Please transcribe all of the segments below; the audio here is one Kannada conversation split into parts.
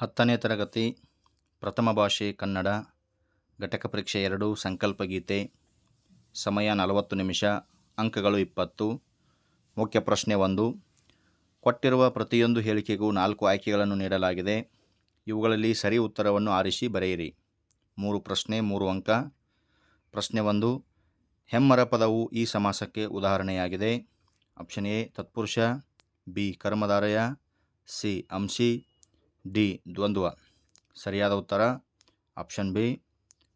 ಹತ್ತನೇ ತರಗತಿ, ಪ್ರಥಮ ಭಾಷೆ, ಕನ್ನಡ, ಘಟಕ ಪರೀಕ್ಷೆ ಎರಡು, ಸಂಕಲ್ಪ ಗೀತೆ, ಸಮಯ ನಲವತ್ತು ನಿಮಿಷ, ಅಂಕಗಳು ಇಪ್ಪತ್ತು, ಮುಖ್ಯ ಪ್ರಶ್ನೆ ಒಂದು. ಕೊಟ್ಟಿರುವ ಪ್ರತಿಯೊಂದು ಹೇಳಿಕೆಗೂ ನಾಲ್ಕು ಆಯ್ಕೆಗಳನ್ನು ನೀಡಲಾಗಿದೆ. ಇವುಗಳಲ್ಲಿ ಸರಿ ಉತ್ತರವನ್ನು ಆರಿಸಿ ಬರೆಯಿರಿ. ಮೂರು ಪ್ರಶ್ನೆ, ಮೂರು ಅಂಕ. ಪ್ರಶ್ನೆ ಒಂದು ಹೆಮ್ಮರ ಪದವು ಈ ಸಮಾಸಕ್ಕೆ ಉದಾಹರಣೆಯಾಗಿದೆ. ಆಪ್ಷನ್ ಎ, ತತ್ಪುರುಷ, ಬಿ, ಕರ್ಮಧಾರಯ, ಸಿ, ಅಂಶಿ ಡಿ, ದ್ವಂದ್ವ. ಸರಿಯಾದ ಉತ್ತರ? ಆಪ್ಷನ್ ಬಿ,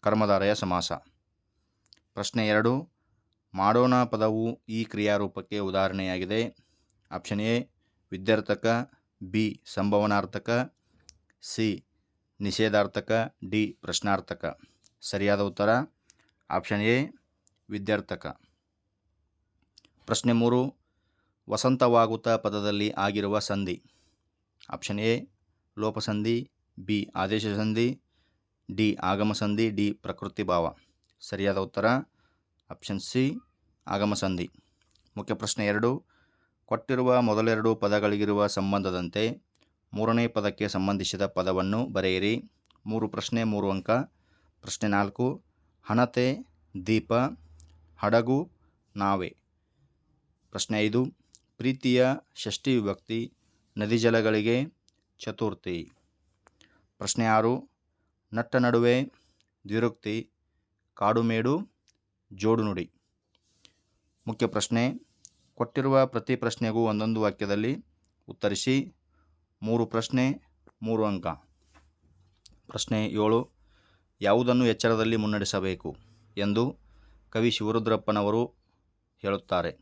ಕರ್ಮಧಾರಯ ಸಮಾಸ. ಪ್ರಶ್ನೆ ಎರಡು, ಮಾಡೋಣ ಪದವು ಈ ಕ್ರಿಯಾರೂಪಕ್ಕೆ ಉದಾಹರಣೆಯಾಗಿದೆ. ಆಪ್ಷನ್ ಎ, ವಿದ್ಯಾರ್ಥಕ, ಬಿ, ಸಂಭವನಾರ್ಥಕ, ಸಿ, ನಿಷೇಧಾರ್ಥಕ, ಡಿ, ಪ್ರಶ್ನಾರ್ಥಕ. ಸರಿಯಾದ ಉತ್ತರ? ಆಪ್ಷನ್ ಎ, ವಿದ್ಯಾರ್ಥಕ. ಪ್ರಶ್ನೆ ಮೂರು ವಸಂತವಾಗುತ್ತಾ ಪದದಲ್ಲಿ ಆಗಿರುವ ಸಂಧಿ. ಆಪ್ಷನ್ ಎ ಲೋಪಸಂಧಿ, ಬಿ ಆದೇಶ ಸಂಧಿ ಡಿ ಆಗಮ ಸಂಧಿ ಡಿ ಪ್ರಕೃತಿ ಭಾವ ಸರಿಯಾದ ಉತ್ತರ? ಆಪ್ಷನ್ ಸಿ ಆಗಮ ಸಂಧಿ ಮುಖ್ಯ ಪ್ರಶ್ನೆ ಎರಡು. ಕೊಟ್ಟಿರುವ ಮೊದಲೆರಡು ಪದಗಳಿಗಿರುವ ಸಂಬಂಧದಂತೆ ಮೂರನೇ ಪದಕ್ಕೆ ಸಂಬಂಧಿಸಿದ ಪದವನ್ನು ಬರೆಯಿರಿ. ಮೂರು ಪ್ರಶ್ನೆ, ಮೂರು ಅಂಕ. ಪ್ರಶ್ನೆ ನಾಲ್ಕು. ಹಣತೆ, ದೀಪ, ಹಡಗು, ನಾವೆ. ಪ್ರಶ್ನೆ ಐದು. ಪ್ರೀತಿಯ ಷಷ್ಠಿ ವಿಭಕ್ತಿ, ನದಿ ಜಲಗಳಿಗೆ ಚತುರ್ಥಿ. ಪ್ರಶ್ನೆ ಆರು, ನಟ್ಟ ನಡುವೆ ದ್ವಿರುಕ್ತಿ, ಕಾಡುಮೇಡು ಜೋಡು ನುಡಿ ಮುಖ್ಯ ಪ್ರಶ್ನೆ, ಕೊಟ್ಟಿರುವ ಪ್ರತಿ ಪ್ರಶ್ನೆಗೂ ಒಂದೊಂದು ವಾಕ್ಯದಲ್ಲಿ ಉತ್ತರಿಸಿ, ಮೂರು ಪ್ರಶ್ನೆ, ಮೂರು ಅಂಕ. ಪ್ರಶ್ನೆ ಏಳು, ಯಾವುದನ್ನು ಎಚ್ಚರದಲ್ಲಿ ಮುನ್ನಡೆಸಬೇಕು ಎಂದು ಕವಿ ಶಿವರುದ್ರಪ್ಪನವರು ಹೇಳುತ್ತಾರೆ.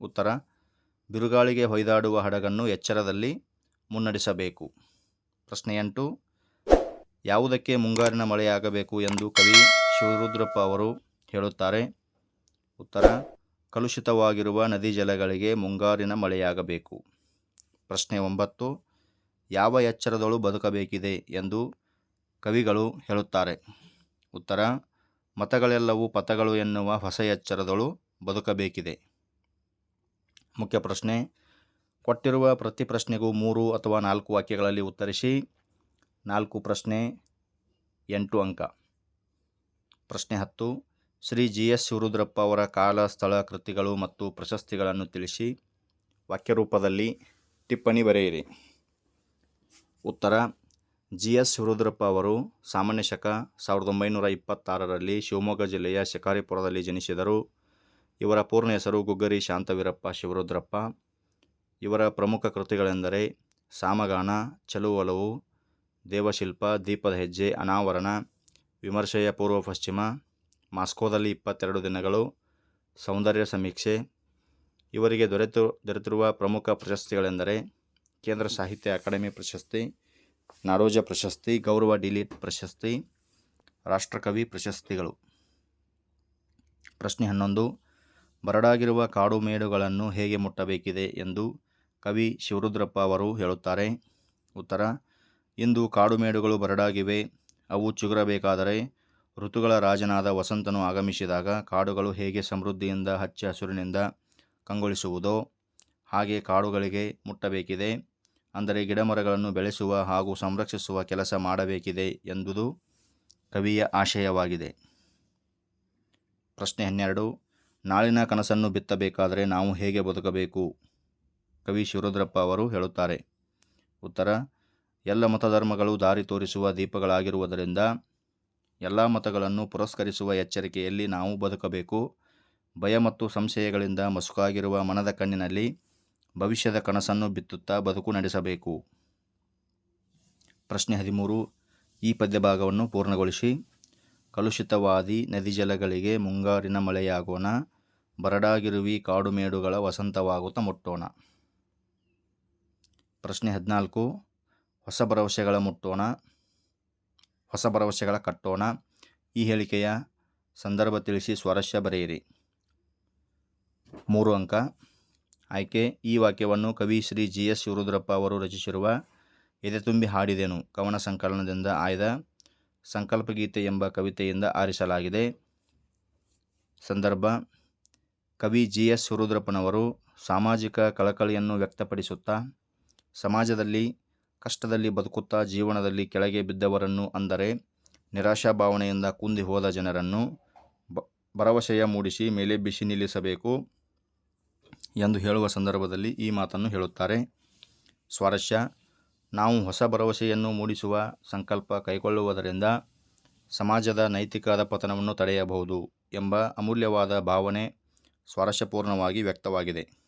ಉತ್ತರ, ಬಿರುಗಾಳಿಗೆ ಹೊಯ್ದಾಡುವ ಹಡಗನ್ನು ಎಚ್ಚರದಲ್ಲಿ ಮುನ್ನಡೆಸಬೇಕು. ಪ್ರಶ್ನೆ ಎಂಟು ಯಾವುದಕ್ಕೆ ಮುಂಗಾರಿನ ಮಳೆಯಾಗಬೇಕು ಎಂದು ಕವಿ ಶಿವರುದ್ರಪ್ಪ ಅವರು ಹೇಳುತ್ತಾರೆ? ಉತ್ತರ, ಕಲುಷಿತವಾಗಿರುವ ನದಿ ಜಲಗಳಿಗೆ ಮುಂಗಾರಿನ ಮಳೆಯಾಗಬೇಕು. ಪ್ರಶ್ನೆ ಒಂಬತ್ತು, ಯಾವ ಎಚ್ಚರದಳು ಬದುಕಬೇಕಿದೆ ಎಂದು ಕವಿಗಳು ಹೇಳುತ್ತಾರೆ. ಉತ್ತರ, ಮತಗಳೆಲ್ಲವೂ ಪಥಗಳು ಎನ್ನುವ ಹೊಸ ಎಚ್ಚರದಳು ಬದುಕಬೇಕಿದೆ. ಮುಖ್ಯ ಪ್ರಶ್ನೆ ಕೊಟ್ಟಿರುವ ಪ್ರತಿ ಪ್ರಶ್ನೆಗೂ ಮೂರು ಅಥವಾ ನಾಲ್ಕು ವಾಕ್ಯಗಳಲ್ಲಿ ಉತ್ತರಿಸಿ, ನಾಲ್ಕು ಪ್ರಶ್ನೆ, ಎಂಟು ಅಂಕ. ಪ್ರಶ್ನೆ ಹತ್ತು, ಶ್ರೀ ಜಿ ಎಸ್ ಶಿವರುದ್ರಪ್ಪ ಅವರ ಕಾಲ, ಸ್ಥಳ, ಕೃತಿಗಳು ಮತ್ತು ಪ್ರಶಸ್ತಿಗಳನ್ನು ತಿಳಿಸಿ ವಾಕ್ಯರೂಪದಲ್ಲಿ ಟಿಪ್ಪಣಿ ಬರೆಯಿರಿ. ಉತ್ತರ, ಜಿ ಎಸ್ ಶಿವರುದ್ರಪ್ಪ ಅವರು ಸಾಮಾನ್ಯ ಶಕ ಸಾವಿರದ ಒಂಬೈನೂರ ಇಪ್ಪತ್ತಾರರಲ್ಲಿ ಶಿವಮೊಗ್ಗ ಜಿಲ್ಲೆಯ ಶಿಕಾರಿಪುರದಲ್ಲಿ ಜನಿಸಿದರು. ಇವರ ಪೂರ್ಣ ಹೆಸರು ಗುಗ್ಗರಿ ಶಾಂತವೀರಪ್ಪ ಶಿವರುದ್ರಪ್ಪ. ಇವರ ಪ್ರಮುಖ ಕೃತಿಗಳೆಂದರೆ ಸಾಮಗಾನ ಚಲುವಲವು ದೇವಶಿಲ್ಪ, ದೀಪದ ಹೆಜ್ಜೆ, ಅನಾವರಣ, ವಿಮರ್ಶೆಯ ಪೂರ್ವ ಪಶ್ಚಿಮ, ಮಾಸ್ಕೋದಲ್ಲಿ ಇಪ್ಪತ್ತೆರಡು ದಿನಗಳು, ಸೌಂದರ್ಯ ಸಮೀಕ್ಷೆ. ಇವರಿಗೆ ದೊರೆತು, ದೊರೆತಿರುವ ಪ್ರಮುಖ ಪ್ರಶಸ್ತಿಗಳೆಂದರೆ ಕೇಂದ್ರ ಸಾಹಿತ್ಯ ಅಕಾಡೆಮಿ ಪ್ರಶಸ್ತಿ, ನಾಡೋಜ ಪ್ರಶಸ್ತಿ, ಗೌರವ ಡಿಲೀಟ್ ಪ್ರಶಸ್ತಿ, ರಾಷ್ಟ್ರಕವಿ ಪ್ರಶಸ್ತಿಗಳು. ಪ್ರಶ್ನೆ ಹನ್ನೊಂದು, ಬರಡಾಗಿರುವ ಕಾಡು ಮೇಡುಗಳನ್ನು ಹೇಗೆ ಮುಟ್ಟಬೇಕಿದೆ ಎಂದು ಕವಿ ಶಿವರುದ್ರಪ್ಪ ಅವರು ಹೇಳುತ್ತಾರೆ. ಉತ್ತರ, ಇಂದು ಕಾಡುಮೇಡುಗಳು ಬರಡಾಗಿವೆ. ಅವು ಚಿಗುರಬೇಕಾದರೆ ಋತುಗಳ ರಾಜನಾದ ವಸಂತನು ಆಗಮಿಸಿದಾಗ ಕಾಡುಗಳು ಹೇಗೆ ಸಮೃದ್ಧಿಯಿಂದ ಹಚ್ಚ ಹಸುರಿನಿಂದ ಕಂಗೊಳಿಸುವುದೋ ಹಾಗೆ ಕಾಡುಗಳಿಗೆ ಮುಟ್ಟಬೇಕಿದೆ. ಅಂದರೆ ಗಿಡಮರಗಳನ್ನು ಬೆಳೆಸುವ ಹಾಗೂ ಸಂರಕ್ಷಿಸುವ ಕೆಲಸ ಮಾಡಬೇಕಿದೆ ಎಂಬುದು ಕವಿಯ ಆಶಯವಾಗಿದೆ. ಪ್ರಶ್ನೆ ಹನ್ನೆರಡು, ನಾಳಿನ ಕನಸನ್ನು ಬಿತ್ತಬೇಕಾದರೆ ನಾವು ಹೇಗೆ ಬದುಕಬೇಕು? ಕವಿ ಶಿವರುದ್ರಪ್ಪ ಅವರು ಹೇಳುತ್ತಾರೆ. ಉತ್ತರ, ಎಲ್ಲ ಮತಧರ್ಮಗಳು ದಾರಿ ತೋರಿಸುವ ದೀಪಗಳಾಗಿರುವುದರಿಂದ ಎಲ್ಲ ಮತಗಳನ್ನು ಪುರಸ್ಕರಿಸುವ ಎಚ್ಚರಿಕೆಯಲ್ಲಿ ನಾವು ಬದುಕಬೇಕು. ಭಯ ಮತ್ತು ಸಂಶಯಗಳಿಂದ ಮಸುಕಾಗಿರುವ ಮನದ ಕಣ್ಣಿನಲ್ಲಿ ಭವಿಷ್ಯದ ಕನಸನ್ನು ಬಿತ್ತುತ್ತಾ ಬದುಕು ನಡೆಸಬೇಕು. ಪ್ರಶ್ನೆ ಹದಿಮೂರು, ಈ ಪದ್ಯಭಾಗವನ್ನು ಪೂರ್ಣಗೊಳಿಸಿ. ಕಲುಷಿತವಾದಿ ನದಿ ಜಲಗಳಿಗೆ ಮುಂಗಾರಿನ ಮಳೆಯಾಗೋಣ, ಬರಡಾಗಿರುವಿ ಕಾಡುಮೇಡುಗಳ ವಸಂತವಾಗುತ್ತಾ ಮುಟ್ಟೋಣ. ಪ್ರಶ್ನೆ ಹದಿನಾಲ್ಕು. ಹೊಸ ಭರವಸೆಗಳ ಮುಟ್ಟೋಣ. ಹೊಸ ಭರವಸೆಗಳ ಕಟ್ಟೋಣ. ಈ ಹೇಳಿಕೆಯ ಸಂದರ್ಭ ತಿಳಿಸಿ ಸ್ವಾರಸ್ಯ ಬರೆಯಿರಿ. ಮೂರು ಅಂಕ. ಆಯ್ಕೆ. ಈ ವಾಕ್ಯವನ್ನು ಕವಿ ಶ್ರೀ ಜಿ ಎಸ್ ಶಿವರುದ್ರಪ್ಪ ಅವರು ರಚಿಸಿರುವ ಎದೆತುಂಬಿ ಹಾಡಿದೆನು ಕವನ ಸಂಕಲನದಿಂದ ಆಯ್ದ ಸಂಕಲ್ಪಗೀತೆ ಎಂಬ ಕವಿತೆಯಿಂದ ಆರಿಸಲಾಗಿದೆ. ಸಂದರ್ಭ. ಕವಿ ಜಿ ಎಸ್ ಶಿವರುದ್ರಪ್ಪನವರು ಸಾಮಾಜಿಕ ಕಳಕಳಿಯನ್ನು ವ್ಯಕ್ತಪಡಿಸುತ್ತಾ ಸಮಾಜದಲ್ಲಿ ಕಷ್ಟದಲ್ಲಿ ಬದುಕುತ್ತಾ ಜೀವನದಲ್ಲಿ ಕೆಳಗೆ ಬಿದ್ದವರನ್ನು ಅಂದರೆ ನಿರಾಶಾಭಾವನೆಯಿಂದ ಕುಂದಿ ಹೋದ ಜನರನ್ನು ಬ, ಭರವಸೆಯ ಮೂಡಿಸಿ ಬಿಸಿ ನಿಲ್ಲಿಸಬೇಕು ಎಂದು ಹೇಳುವ ಸಂದರ್ಭದಲ್ಲಿ ಈ ಮಾತನ್ನು ಹೇಳುತ್ತಾರೆ. ಸ್ವಾರಸ್ಯ, ನಾವು ಹೊಸ ಭರವಸೆಯನ್ನು ಮೂಡಿಸುವ ಸಂಕಲ್ಪ ಕೈಗೊಳ್ಳುವುದರಿಂದ ಸಮಾಜದ ನೈತಿಕದ ಪತನವನ್ನು ತಡೆಯಬಹುದು ಎಂಬ ಅಮೂಲ್ಯವಾದ ಭಾವನೆ ಸ್ವಾರಸ್ಯಪೂರ್ಣವಾಗಿ ವ್ಯಕ್ತವಾಗಿದೆ.